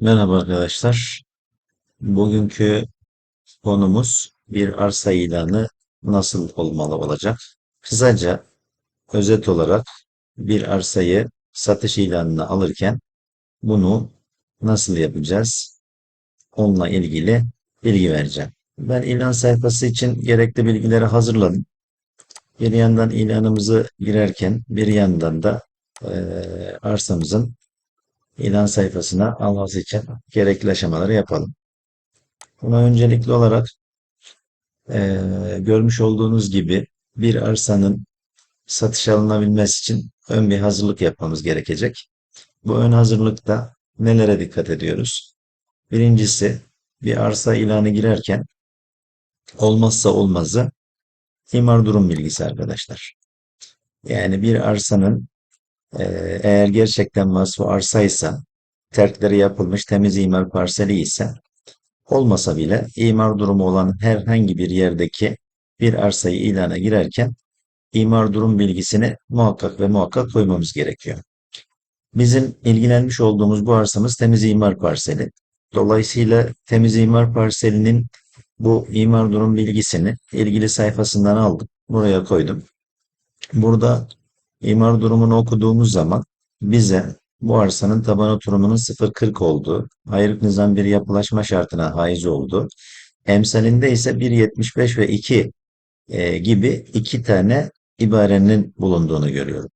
Merhaba arkadaşlar. Bugünkü konumuz bir arsa ilanı nasıl olmalı olacak? Kısaca özet olarak bir arsayı satış ilanına alırken bunu nasıl yapacağız? Onunla ilgili bilgi vereceğim. Ben ilan sayfası için gerekli bilgileri hazırladım. Bir yandan ilanımızı girerken bir yandan da eee, arsamızın ilan sayfasına alması için gerekli aşamaları yapalım. Buna öncelikli olarak eee, görmüş olduğunuz gibi bir arsanın satışa alınabilmesi için ön bir hazırlık yapmamız gerekecek. Bu ön hazırlıkta nelere dikkat ediyoruz? Birincisi bir arsa ilanı girerken olmazsa olmazı imar durum bilgisi arkadaşlar. Yani bir arsanın eee, eğer gerçekten vasfı arsaysa, terkleri yapılmış temiz imar parseli ise olmasa bile imar durumu olan herhangi bir yerdeki bir arsayı ilana girerken imar durum bilgisini muhakkak ve muhakkak koymamız gerekiyor. Bizim ilgilenmiş olduğumuz bu arsamız temiz imar parseli. Dolayısıyla temiz imar parselinin bu imar durum bilgisini ilgili sayfasından aldım. Buraya koydum. Burada imar durumunu okuduğumuz zaman bize bu arsanın taban oturumunun 0.40 olduğu, ayrık nizam bir yapılaşma şartına haiz olduğu, emsalinde ise 1.75 ve 2 e, gibi iki tane ibarenin bulunduğunu görüyorum.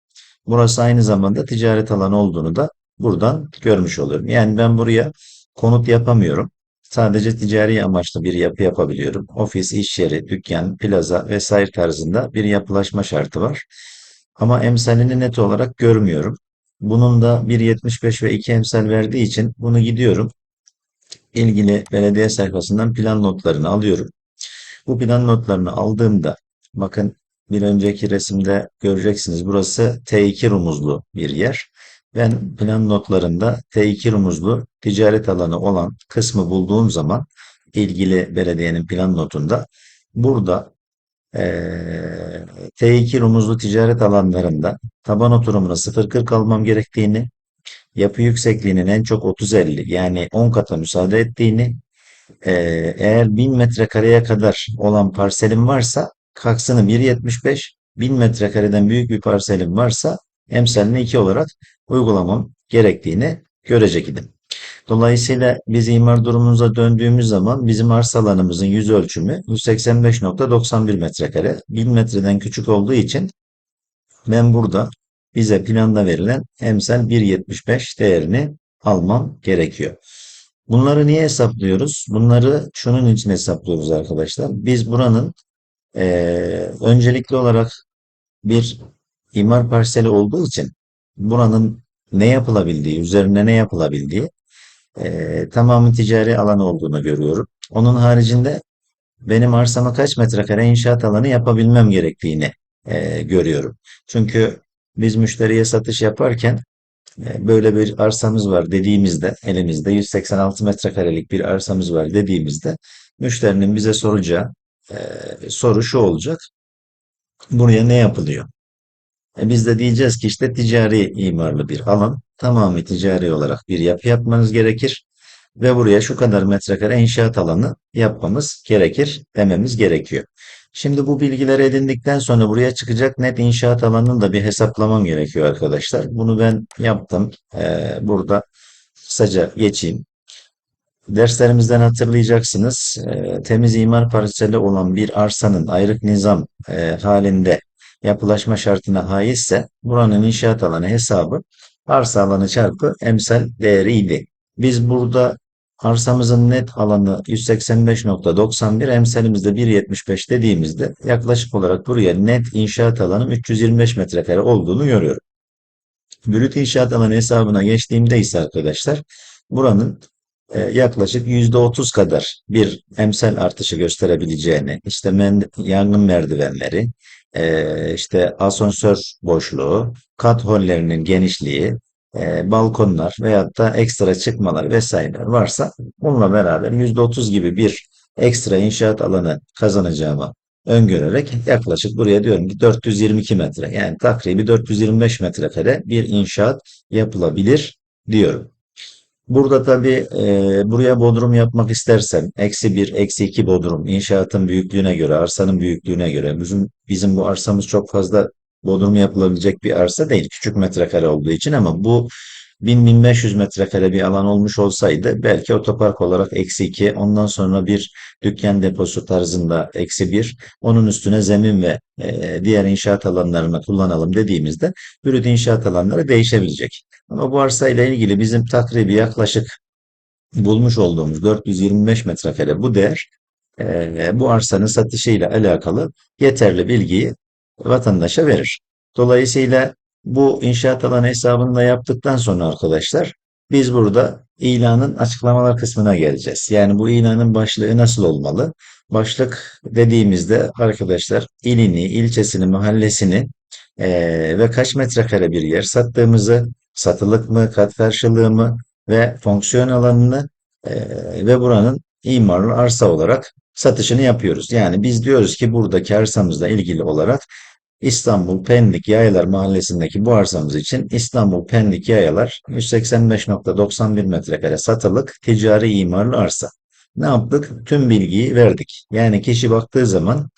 Burası aynı zamanda ticaret alanı olduğunu da buradan görmüş oluyorum. Yani ben buraya konut yapamıyorum. Sadece ticari amaçlı bir yapı yapabiliyorum. Ofis, iş yeri, dükkan, plaza vesaire tarzında bir yapılaşma şartı var. Ama emsalini net olarak görmüyorum. Bunun da 1.75 ve 2 emsal verdiği için bunu gidiyorum. ilgili belediye sayfasından plan notlarını alıyorum. Bu plan notlarını aldığımda bakın bir önceki resimde göreceksiniz. Burası T2 rumuzlu bir yer. Ben plan notlarında T2 rumuzlu ticaret alanı olan kısmı bulduğum zaman ilgili belediyenin plan notunda burada T2 rumuzlu ticaret alanlarında taban oturumuna 0.40 almam gerektiğini, yapı yüksekliğinin en çok 30-50 yani 10 kata müsaade ettiğini, eee, eğer 1000 metrekareye kadar olan parselim varsa kaksını 1.75, 1000 metrekareden büyük bir parselim varsa emsalini 2 olarak uygulamam gerektiğini görecek idim. Dolayısıyla biz imar durumumuza döndüğümüz zaman bizim arsa alanımızın yüz ölçümü 185.91 metrekare. 1000 metreden küçük olduğu için ben burada bize planda verilen emsal 1.75 değerini almam gerekiyor. Bunları niye hesaplıyoruz? Bunları şunun için hesaplıyoruz arkadaşlar. Biz buranın eee, öncelikli olarak bir imar parseli olduğu için buranın ne yapılabildiği, üzerine ne yapılabildiği eee tamamı ticari alan olduğunu görüyorum. Onun haricinde benim arsama kaç metrekare inşaat alanı yapabilmem gerektiğini eee, görüyorum. Çünkü biz müşteriye satış yaparken e, böyle bir arsamız var dediğimizde elimizde 186 metrekarelik bir arsamız var dediğimizde müşterinin bize soracağı e, soru şu olacak. Buraya ne yapılıyor? E, biz de diyeceğiz ki işte ticari imarlı bir alan. Tamamı ticari olarak bir yapı yapmanız gerekir. Ve buraya şu kadar metrekare inşaat alanı yapmamız gerekir dememiz gerekiyor. Şimdi bu bilgileri edindikten sonra buraya çıkacak net inşaat alanını da bir hesaplamam gerekiyor arkadaşlar. Bunu ben yaptım. Ee, burada kısaca geçeyim. Derslerimizden hatırlayacaksınız. Ee, temiz imar parseli olan bir arsanın ayrık nizam e, halinde yapılaşma şartına haizse buranın inşaat alanı hesabı arsa alanı çarpı emsal değeriydi. Biz burada arsamızın net alanı 185.91, emsalimizde 1.75 dediğimizde yaklaşık olarak buraya net inşaat alanım 325 metrekare olduğunu görüyorum. Brüt inşaat alanı hesabına geçtiğimde ise arkadaşlar buranın e, yaklaşık %30 kadar bir emsal artışı gösterebileceğini, işte yangın merdivenleri, e, işte asansör boşluğu, kat hollerinin genişliği, e, balkonlar veyahut da ekstra çıkmalar vesaire varsa bununla beraber %30 gibi bir ekstra inşaat alanı kazanacağımı öngörerek yaklaşık buraya diyorum ki 422 metre yani takribi 425 metrekare bir inşaat yapılabilir diyorum. Burada tabii e, buraya bodrum yapmak istersen eksi bir, eksi iki bodrum inşaatın büyüklüğüne göre, arsanın büyüklüğüne göre bizim bizim bu arsamız çok fazla bodrum yapılabilecek bir arsa değil. Küçük metrekare olduğu için ama bu 1000-1500 metrekare bir alan olmuş olsaydı belki otopark olarak eksi iki, ondan sonra bir dükkan deposu tarzında eksi bir, onun üstüne zemin ve e, diğer inşaat alanlarını kullanalım dediğimizde brüt inşaat alanları değişebilecek. Ama bu arsa ile ilgili bizim takribi yaklaşık bulmuş olduğumuz 425 metrekare bu değer eee, bu arsanın satışıyla alakalı yeterli bilgiyi vatandaşa verir. Dolayısıyla bu inşaat alanı hesabını da yaptıktan sonra arkadaşlar biz burada ilanın açıklamalar kısmına geleceğiz. Yani bu ilanın başlığı nasıl olmalı? Başlık dediğimizde arkadaşlar ilini, ilçesini, mahallesini eee, ve kaç metrekare bir yer sattığımızı, satılık mı, kat karşılığı mı ve fonksiyon alanını eee, ve buranın imarlı arsa olarak satışını yapıyoruz. Yani biz diyoruz ki buradaki arsamızla ilgili olarak İstanbul Pendik Yayalar Mahallesi'ndeki bu arsamız için İstanbul Pendik Yayalar 185.91 metrekare satılık ticari imarlı arsa. Ne yaptık? Tüm bilgiyi verdik. Yani kişi baktığı zaman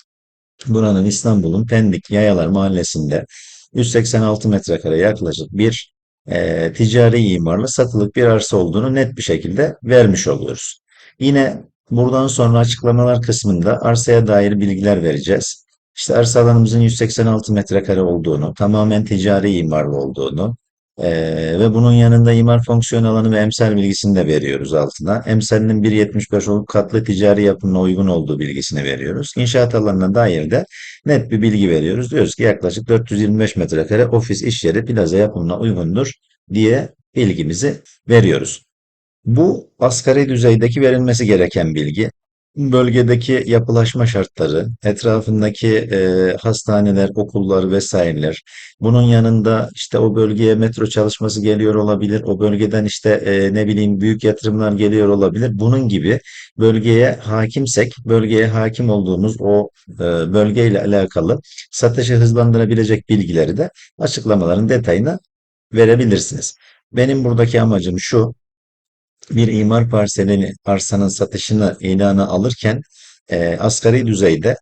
buranın İstanbul'un Pendik Yayalar Mahallesi'nde 186 metrekare yaklaşık bir e, ticari imarlı satılık bir arsa olduğunu net bir şekilde vermiş oluyoruz. Yine buradan sonra açıklamalar kısmında arsaya dair bilgiler vereceğiz. İşte arsa alanımızın 186 metrekare olduğunu, tamamen ticari imarlı olduğunu e, ve bunun yanında imar fonksiyon alanı ve emsal bilgisini de veriyoruz altına. Emsalinin 1.75 olup katlı ticari yapımına uygun olduğu bilgisini veriyoruz. İnşaat alanına dair de net bir bilgi veriyoruz. Diyoruz ki yaklaşık 425 metrekare ofis iş yeri plaza yapımına uygundur diye bilgimizi veriyoruz. Bu asgari düzeydeki verilmesi gereken bilgi. Bölgedeki yapılaşma şartları, etrafındaki e, hastaneler, okullar vesaireler. Bunun yanında işte o bölgeye metro çalışması geliyor olabilir. O bölgeden işte e, ne bileyim büyük yatırımlar geliyor olabilir. Bunun gibi bölgeye hakimsek, bölgeye hakim olduğumuz o e, bölgeyle alakalı satışı hızlandırabilecek bilgileri de açıklamaların detayına verebilirsiniz. Benim buradaki amacım şu bir imar parselini, arsanın satışını ilanı alırken e, asgari düzeyde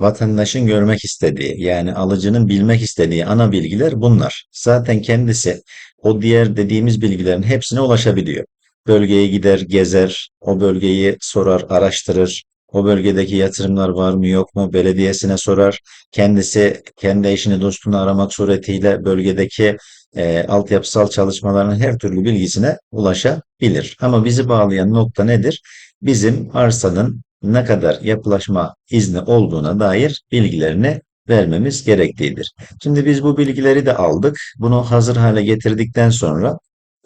vatandaşın görmek istediği, yani alıcının bilmek istediği ana bilgiler bunlar. Zaten kendisi o diğer dediğimiz bilgilerin hepsine ulaşabiliyor. Bölgeye gider, gezer, o bölgeyi sorar, araştırır. O bölgedeki yatırımlar var mı yok mu belediyesine sorar. Kendisi kendi eşini dostunu aramak suretiyle bölgedeki e, altyapısal çalışmaların her türlü bilgisine ulaşabilir. Ama bizi bağlayan nokta nedir? Bizim arsanın ne kadar yapılaşma izni olduğuna dair bilgilerini vermemiz gerektiğidir. Şimdi biz bu bilgileri de aldık. Bunu hazır hale getirdikten sonra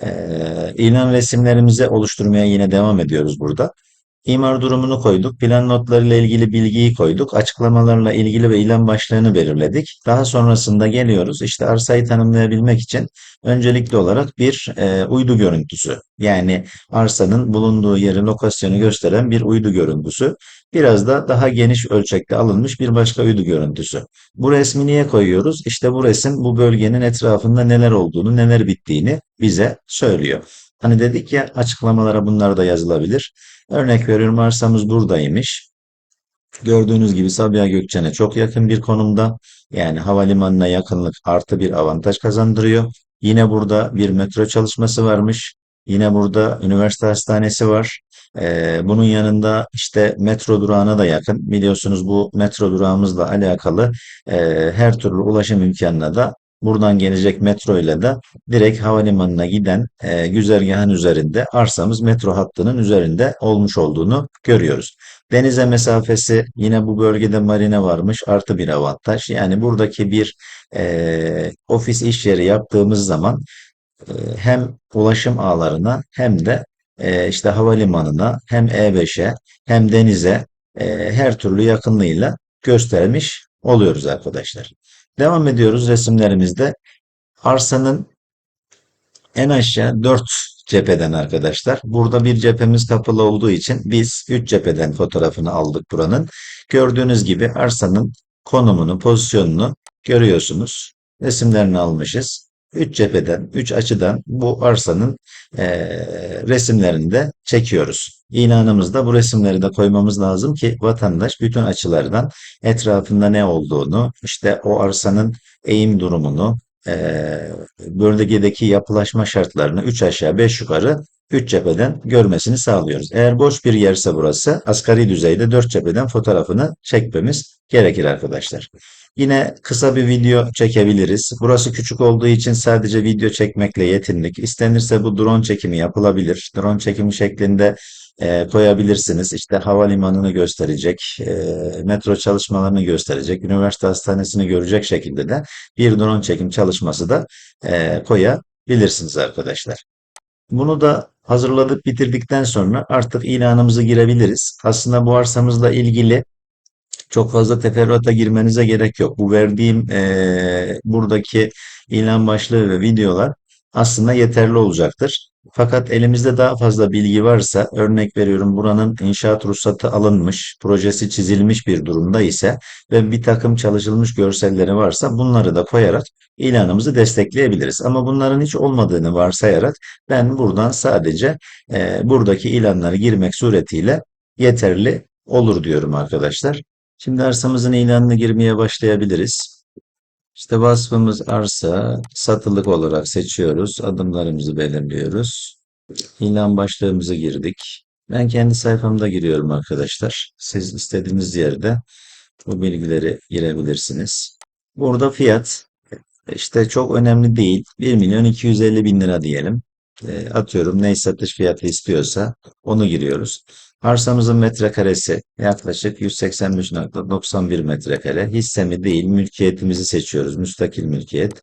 e, ilan resimlerimizi oluşturmaya yine devam ediyoruz burada. İmar durumunu koyduk. Plan notlarıyla ilgili bilgiyi koyduk. Açıklamalarla ilgili ve ilan başlığını belirledik. Daha sonrasında geliyoruz. İşte arsayı tanımlayabilmek için öncelikli olarak bir e, uydu görüntüsü. Yani arsanın bulunduğu yeri, lokasyonu gösteren bir uydu görüntüsü. Biraz da daha geniş ölçekte alınmış bir başka uydu görüntüsü. Bu resmi niye koyuyoruz? İşte bu resim bu bölgenin etrafında neler olduğunu, neler bittiğini bize söylüyor. Hani dedik ya açıklamalara bunlar da yazılabilir. Örnek veriyorum arsamız buradaymış. Gördüğünüz gibi Sabiha Gökçen'e çok yakın bir konumda. Yani havalimanına yakınlık artı bir avantaj kazandırıyor. Yine burada bir metro çalışması varmış. Yine burada üniversite hastanesi var. Ee, bunun yanında işte metro durağına da yakın. Biliyorsunuz bu metro durağımızla alakalı e, her türlü ulaşım imkanına da buradan gelecek metro ile de direkt havalimanına giden e, güzergahın üzerinde arsamız metro hattının üzerinde olmuş olduğunu görüyoruz. Denize mesafesi yine bu bölgede marine varmış artı bir avantaj. Yani buradaki bir e, ofis iş yeri yaptığımız zaman e, hem ulaşım ağlarına hem de e, işte havalimanına hem E5'e hem denize e, her türlü yakınlığıyla göstermiş oluyoruz arkadaşlar. Devam ediyoruz resimlerimizde. Arsanın en aşağı 4 cepheden arkadaşlar. Burada bir cephemiz kapalı olduğu için biz 3 cepheden fotoğrafını aldık buranın. Gördüğünüz gibi arsanın konumunu, pozisyonunu görüyorsunuz. Resimlerini almışız. Üç cepheden, üç açıdan bu arsanın eee, resimlerini de çekiyoruz. İlanımızda bu resimleri de koymamız lazım ki vatandaş bütün açılardan etrafında ne olduğunu, işte o arsanın eğim durumunu, eee, bölgedeki yapılaşma şartlarını 3 aşağı 5 yukarı 3 cepheden görmesini sağlıyoruz. Eğer boş bir yerse burası asgari düzeyde 4 cepheden fotoğrafını çekmemiz gerekir arkadaşlar. Yine kısa bir video çekebiliriz. Burası küçük olduğu için sadece video çekmekle yetindik. İstenirse bu drone çekimi yapılabilir. Drone çekimi şeklinde e, koyabilirsiniz. İşte havalimanını gösterecek, e, metro çalışmalarını gösterecek, üniversite hastanesini görecek şekilde de bir drone çekim çalışması da e, koyabilirsiniz arkadaşlar. Bunu da hazırladık bitirdikten sonra artık ilanımızı girebiliriz. Aslında bu arsamızla ilgili çok fazla teferruata girmenize gerek yok. Bu verdiğim eee, buradaki ilan başlığı ve videolar aslında yeterli olacaktır. Fakat elimizde daha fazla bilgi varsa, örnek veriyorum buranın inşaat ruhsatı alınmış, projesi çizilmiş bir durumda ise ve bir takım çalışılmış görselleri varsa bunları da koyarak ilanımızı destekleyebiliriz. Ama bunların hiç olmadığını varsayarak ben buradan sadece eee, buradaki ilanları girmek suretiyle yeterli olur diyorum arkadaşlar. Şimdi arsamızın ilanına girmeye başlayabiliriz. İşte vasfımız arsa, satılık olarak seçiyoruz. Adımlarımızı belirliyoruz. İlan başlığımızı girdik. Ben kendi sayfamda giriyorum arkadaşlar. Siz istediğiniz yerde bu bilgileri girebilirsiniz. Burada fiyat işte çok önemli değil. 1 milyon 250 bin lira diyelim. E, atıyorum ne satış fiyatı istiyorsa onu giriyoruz. Arsamızın metrekaresi yaklaşık 185.91 metrekare. Hisse mi değil mülkiyetimizi seçiyoruz. Müstakil mülkiyet.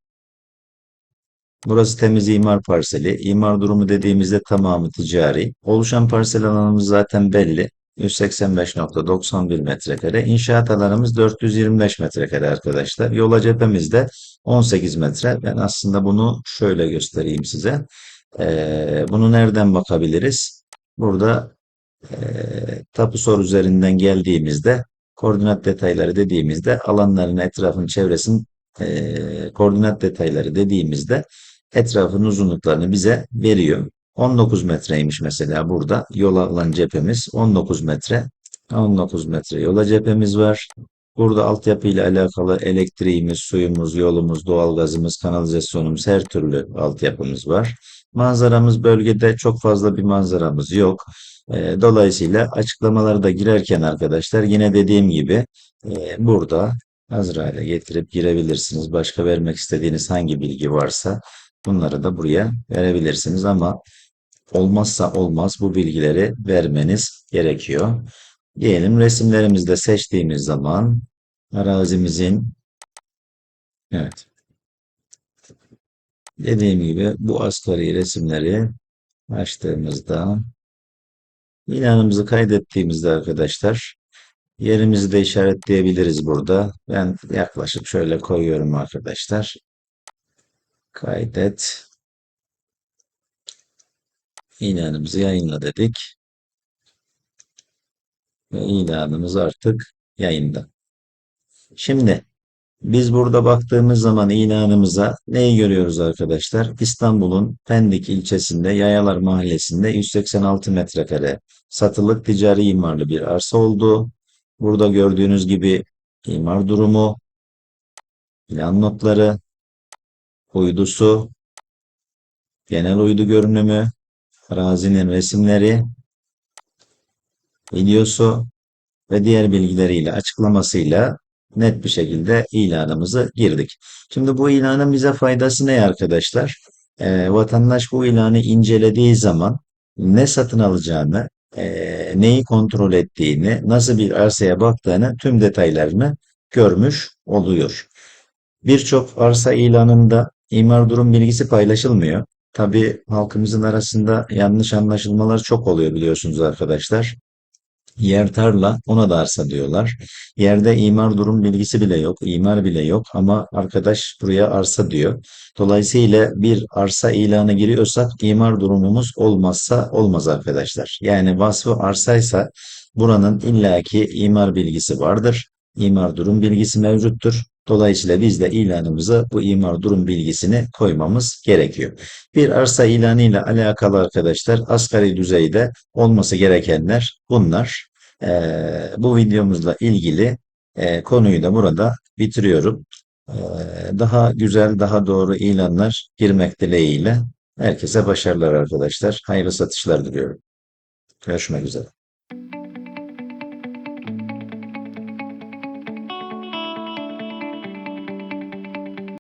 Burası temiz imar parseli. İmar durumu dediğimizde tamamı ticari. Oluşan parsel alanımız zaten belli. 185.91 metrekare. İnşaat alanımız 425 metrekare arkadaşlar. Yola cephemizde 18 metre. Ben aslında bunu şöyle göstereyim size. Ee, bunu nereden bakabiliriz? Burada e, tapu soru üzerinden geldiğimizde koordinat detayları dediğimizde alanların etrafın çevresinin e, koordinat detayları dediğimizde etrafın uzunluklarını bize veriyor. 19 metreymiş mesela burada yola alan cephemiz 19 metre. 19 metre yola cephemiz var. Burada altyapı ile alakalı elektriğimiz, suyumuz, yolumuz, doğalgazımız, kanalizasyonumuz her türlü altyapımız var. Manzaramız bölgede çok fazla bir manzaramız yok. E, dolayısıyla açıklamaları da girerken arkadaşlar yine dediğim gibi e, burada Azrail'e getirip girebilirsiniz. Başka vermek istediğiniz hangi bilgi varsa bunları da buraya verebilirsiniz ama olmazsa olmaz bu bilgileri vermeniz gerekiyor. Diyelim resimlerimizi de seçtiğimiz zaman arazimizin evet dediğim gibi bu asgari resimleri açtığımızda ilanımızı kaydettiğimizde arkadaşlar yerimizi de işaretleyebiliriz burada. Ben yaklaşık şöyle koyuyorum arkadaşlar. Kaydet. İlanımızı yayınla dedik. Ve ilanımız artık yayında. Şimdi biz burada baktığımız zaman ilanımıza neyi görüyoruz arkadaşlar? İstanbul'un Pendik ilçesinde Yayalar Mahallesi'nde 186 metrekare satılık ticari imarlı bir arsa olduğu. Burada gördüğünüz gibi imar durumu, plan notları, uydusu, genel uydu görünümü, arazinin resimleri, videosu ve diğer bilgileriyle açıklamasıyla net bir şekilde ilanımızı girdik. Şimdi bu ilanın bize faydası ne arkadaşlar? Ee, vatandaş bu ilanı incelediği zaman ne satın alacağını, e, neyi kontrol ettiğini, nasıl bir arsaya baktığını tüm detaylarını görmüş oluyor. Birçok arsa ilanında imar durum bilgisi paylaşılmıyor. Tabii halkımızın arasında yanlış anlaşılmalar çok oluyor biliyorsunuz arkadaşlar. Yer tarla ona da arsa diyorlar. Yerde imar durum bilgisi bile yok, imar bile yok ama arkadaş buraya arsa diyor. Dolayısıyla bir arsa ilanı giriyorsak imar durumumuz olmazsa olmaz arkadaşlar. Yani vasfı arsaysa buranın illaki imar bilgisi vardır. İmar durum bilgisi mevcuttur. Dolayısıyla biz de ilanımıza bu imar durum bilgisini koymamız gerekiyor. Bir arsa ilanı ile alakalı arkadaşlar asgari düzeyde olması gerekenler bunlar. Ee, bu videomuzla ilgili e, konuyu da burada bitiriyorum. Ee, daha güzel, daha doğru ilanlar girmek dileğiyle herkese başarılar arkadaşlar. Hayırlı satışlar diliyorum. Görüşmek üzere.